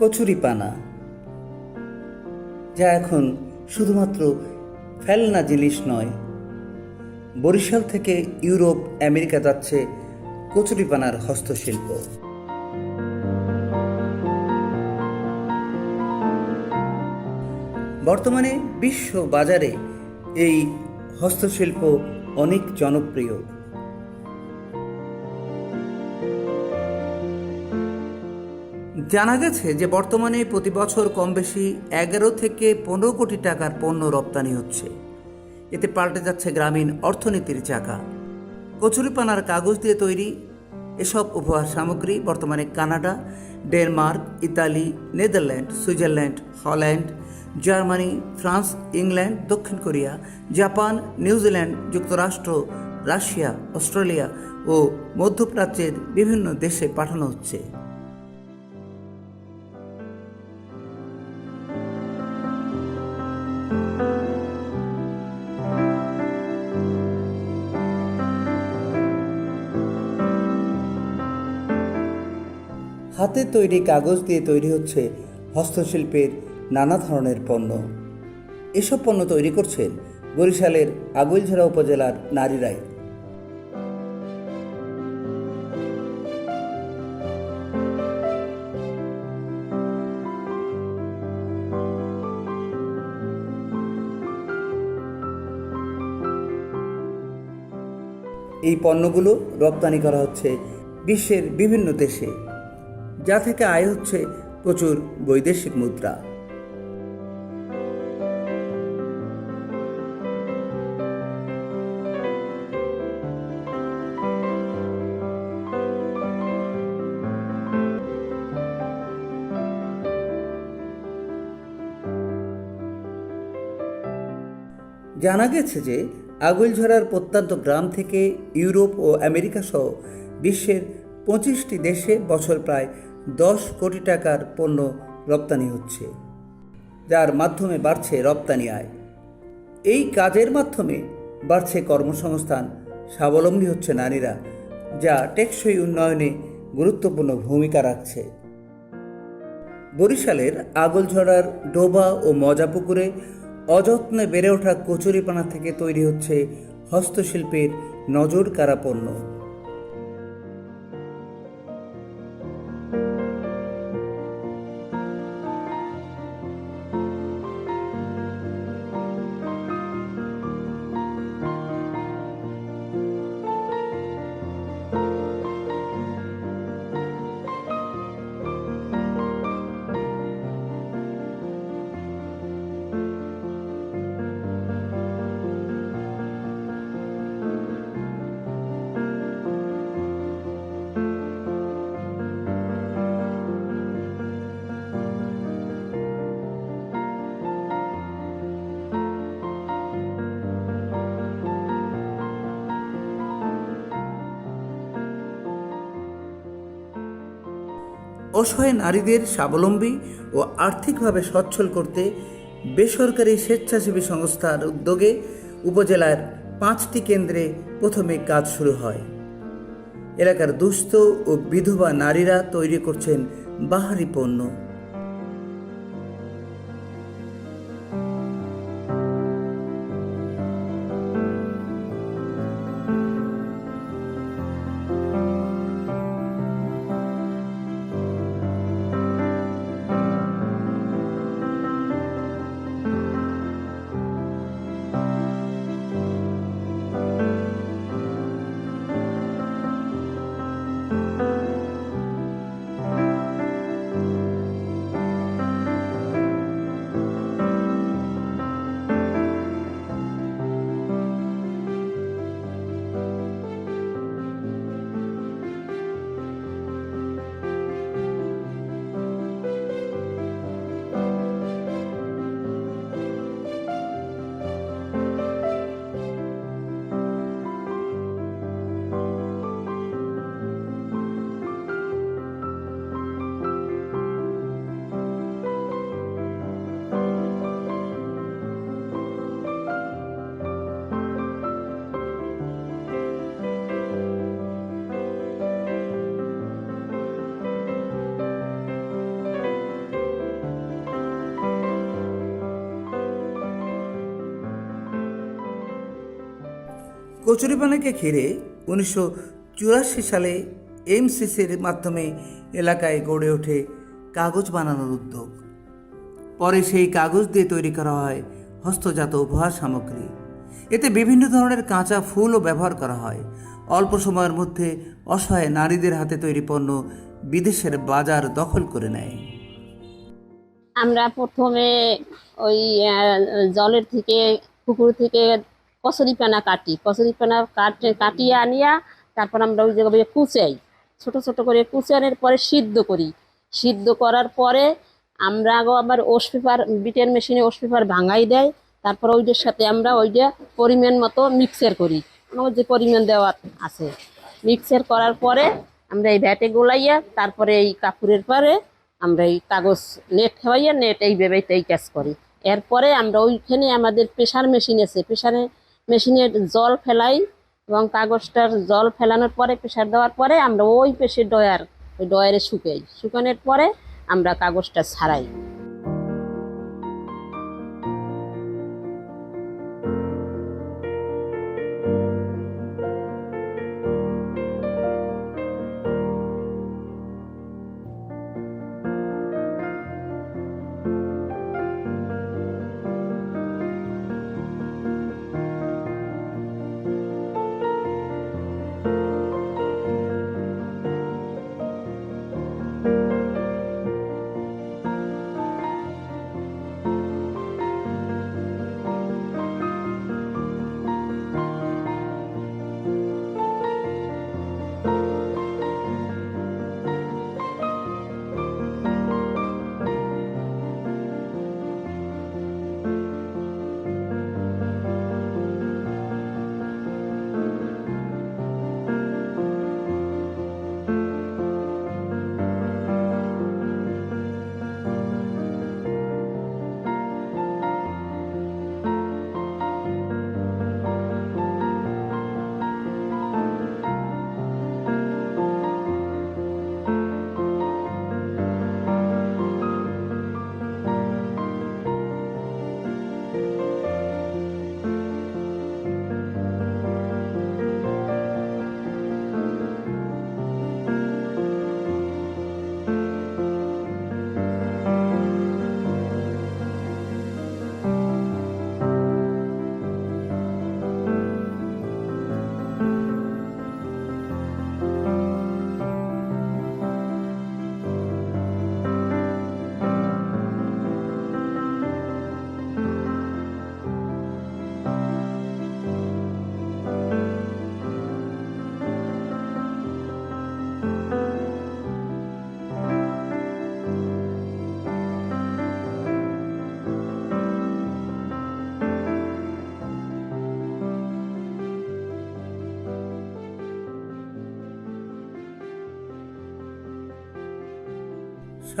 কচুরিপানা, যা এখন শুধুমাত্র ফেলনা জিনিস নয়, বরিশাল থেকে ইউরোপ, আমেরিকা যাচ্ছে কচুরিপানার হস্তশিল্প। বর্তমানে বিশ্ব বাজারে এই হস্তশিল্প অনেক জনপ্রিয়। জানা গেছে যে বর্তমানে প্রতি বছর কম বেশি এগারো থেকে পনেরো কোটি টাকার পণ্য রপ্তানি হচ্ছে। এতে পাল্টে যাচ্ছে গ্রামীণ অর্থনীতির চাকা। কচুরিপানার কাগজ দিয়ে তৈরি এসব উপহার সামগ্রী বর্তমানে Canada, Denmark, Italy, Netherland, Switzerland, Holland, Germany, France, England, দক্ষিণ কোরিয়া, জাপান, নিউজিল্যান্ড, যুক্তরাষ্ট্র, রাশিয়া, অস্ট্রেলিয়া ও মধ্যপ্রাচ্যের বিভিন্ন দেশে পাঠানো হচ্ছে। হাতে তৈরি কাগজ দিয়ে তৈরি হচ্ছে হস্তশিল্পের নানা ধরনের পণ্য। এসব পণ্য তৈরি করছেন বরিশালের আগুইলঝরা উপজেলার নারীরাই এই পণ্যগুলো রপ্তানি করা হচ্ছে বিশ্বের বিভিন্ন দেশে। যা থেকে আয় হচ্ছে প্রচুর বৈদেশিক মুদ্রা। জানা গেছে যে আগুলঝরার প্রত্যন্ত গ্রাম থেকে ইউরোপ ও আমেরিকা সহ বিশ্বের পঁচিশটি দেশে বছর প্রায় দশ কোটি টাকার পণ্য রপ্তানি হচ্ছে, যার মাধ্যমে বাড়ছে রপ্তানি আয়। এই কাজের মাধ্যমে বাড়ছে কর্মসংস্থান। স্বাবলম্বী হচ্ছে নারীরা, যা টেকসই উন্নয়নে গুরুত্বপূর্ণ ভূমিকা রাখছে। বরিশালের আগলঝড়ার ডোবা ও মজাপুকুরে অযত্নে বেড়ে ওঠা কচুরিপানা থেকে তৈরি হচ্ছে হস্তশিল্পের নজর কারা পণ্য। অসহায় নারীদের স্বাবলম্বী ও আর্থিকভাবে সচ্ছল করতে বেসরকারি স্বেচ্ছাসেবী সংস্থার উদ্যোগে উপজেলার পাঁচটি কেন্দ্রে প্রথমে কাজ শুরু হয়। এলাকার দুস্থ ও বিধবা নারীরা তৈরি করছেন বাহারি পণ্য। কচুরিপানাকে ঘিরে উনিশশো চুরাশি সালে এমসিসির মাধ্যমে এলাকায় গড়ে ওঠে কাগজ বানানোর উদ্যোগ। পরে সেই কাগজ দিয়ে তৈরি করা হয় হস্তজাত উপহার সামগ্রী। এতে বিভিন্ন ধরনের কাঁচা ফুলও ব্যবহার করা হয়। অল্প সময়ের মধ্যে অসহায় নারীদের হাতে তৈরি পণ্য বিদেশের বাজার দখল করে নেয়। আমরা প্রথমে ওই জলের থেকে, পুকুর থেকে কচুরিপানা কাটি, কচুরিপানা কাটে, কাটিয়ে আনিয়া তারপর আমরা ওই জায়গায় কুচাই, ছোট ছোট করে কুচানোর পরে সিদ্ধ করি। সিদ্ধ করার পরে আমরা আগো আবার ওস পেপার, বিটের মেশিনে ওস পেপার ভাঙাই দেয় তারপর ওইটার সাথে আমরা ওইটা পরিমাণ মতো মিক্সার করি। আমার যে পরিমাণ দেওয়া আছে। মিক্সার করার পরে আমরা এই ভ্যাটে গোলাইয়া তারপরে এই কাপড়ের পরে আমরা এই কাগজ নেট খাওয়াইয়া, নেট এই ভেবেই এই কাজ করি। এরপরে আমরা ওইখানে আমাদের প্রেশার মেশিন আছে প্রেশারে মেশিনের জল ফেলাই এবং কাগজটার জল ফেলানোর পরে প্রেশার দেওয়ার পরে আমরা ওই পেশে ডয়ার ওই ডয়ারে শুকাই। শুকানোর পরে আমরা কাগজটা ছাড়াই।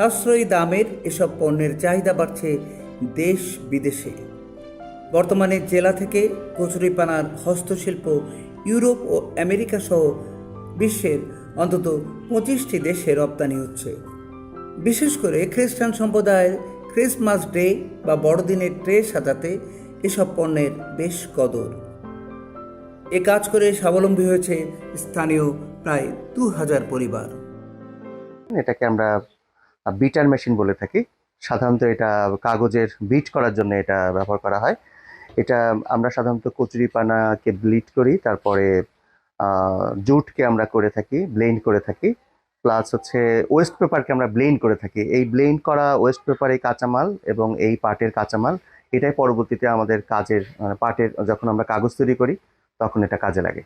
সাশ্রয়ী দামের এসব পণ্যের চাহিদা বাড়ছে দেশ বিদেশে। বর্তমানে জেলা থেকে কচুরিপানার হস্তশিল্প ইউরোপ ও আমেরিকা সহ বিশ্বের অন্তত পঁচিশটি দেশে রপ্তানি হচ্ছে। বিশেষ করে খ্রিস্টান সম্প্রদায়ের ক্রিসমাস ডে বা বড়দিনের ট্রে সাজাতে এসব পণ্যের বেশ কদর। এ কাজ করে স্বাবলম্বী হয়েছে স্থানীয় প্রায় দু হাজার পরিবার। এটাকে আমরা বিটার মেশিন বলে থাকি। সাধারণত এটা কাগজের বিট করার জন্য এটা ব্যবহার করা হয়। এটা আমরা সাধারণত কচুরিপানাকে ব্লিড করি, তারপরে জুটকে আমরা করে থাকি ব্লেন্ড করে থাকি। প্লাস হচ্ছে ওয়েস্ট পেপারকে আমরা ব্লেন্ড করে থাকি। এই ব্লেন্ড করা ওয়েস্ট পেপার কাঁচামাল এবং এই পাটের কাঁচামাল, এটাই পরবর্তীতে আমাদের কাজের মানে পাটের যখন আমরা কাগজ তৈরি করি, তখন এটা কাজে লাগে।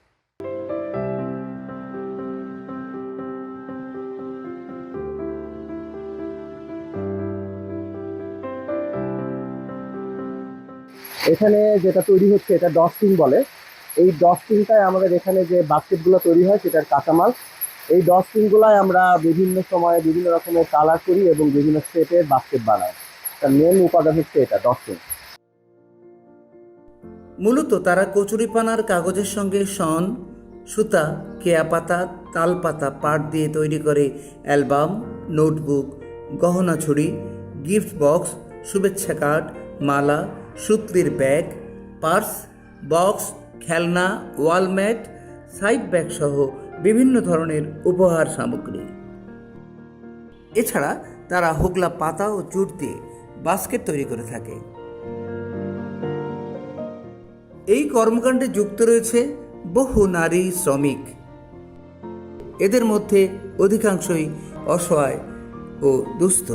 এখানে যেটা তৈরি হচ্ছে এটা ডস্টিং বলে। এই ডস্টিংটাই আমাদের এখানে যে বাস্কেটগুলো তৈরি হয় সেটার কাঁচামাল। এই ডস্টিংগুলাই আমরা বিভিন্ন সময়ে বিভিন্ন রকমের কালার করি এবং বিভিন্ন শেপের বাস্কেট বানাই। তার মেন উপাদান হচ্ছে এটা ডস্টিং মূলত তারা কচুরিপানার কাগজের সঙ্গে শন সুতা কেয়া পাতা তাল পাতা পাট দিয়ে তৈরি করে অ্যালবাম, নোটবুক, গহনা ছুরি, গিফট বক্স, শুভেচ্ছা কার্ড, মালা সূত্রের ব্যাগ, পার্স, বক্স, খেলনা ওয়ালম্যাট সাইড ব্যাগ সহ বিভিন্ন ধরনের উপহার সামগ্রী। এছাড়া তারা হোগলা পাতা ও জুট দিয়ে বাস্কেট তৈরি করে থাকে। এই কর্মকাণ্ডে যুক্ত রয়েছে বহু নারী শ্রমিক। এদের মধ্যে অধিকাংশই অসহায় ও দুস্থ।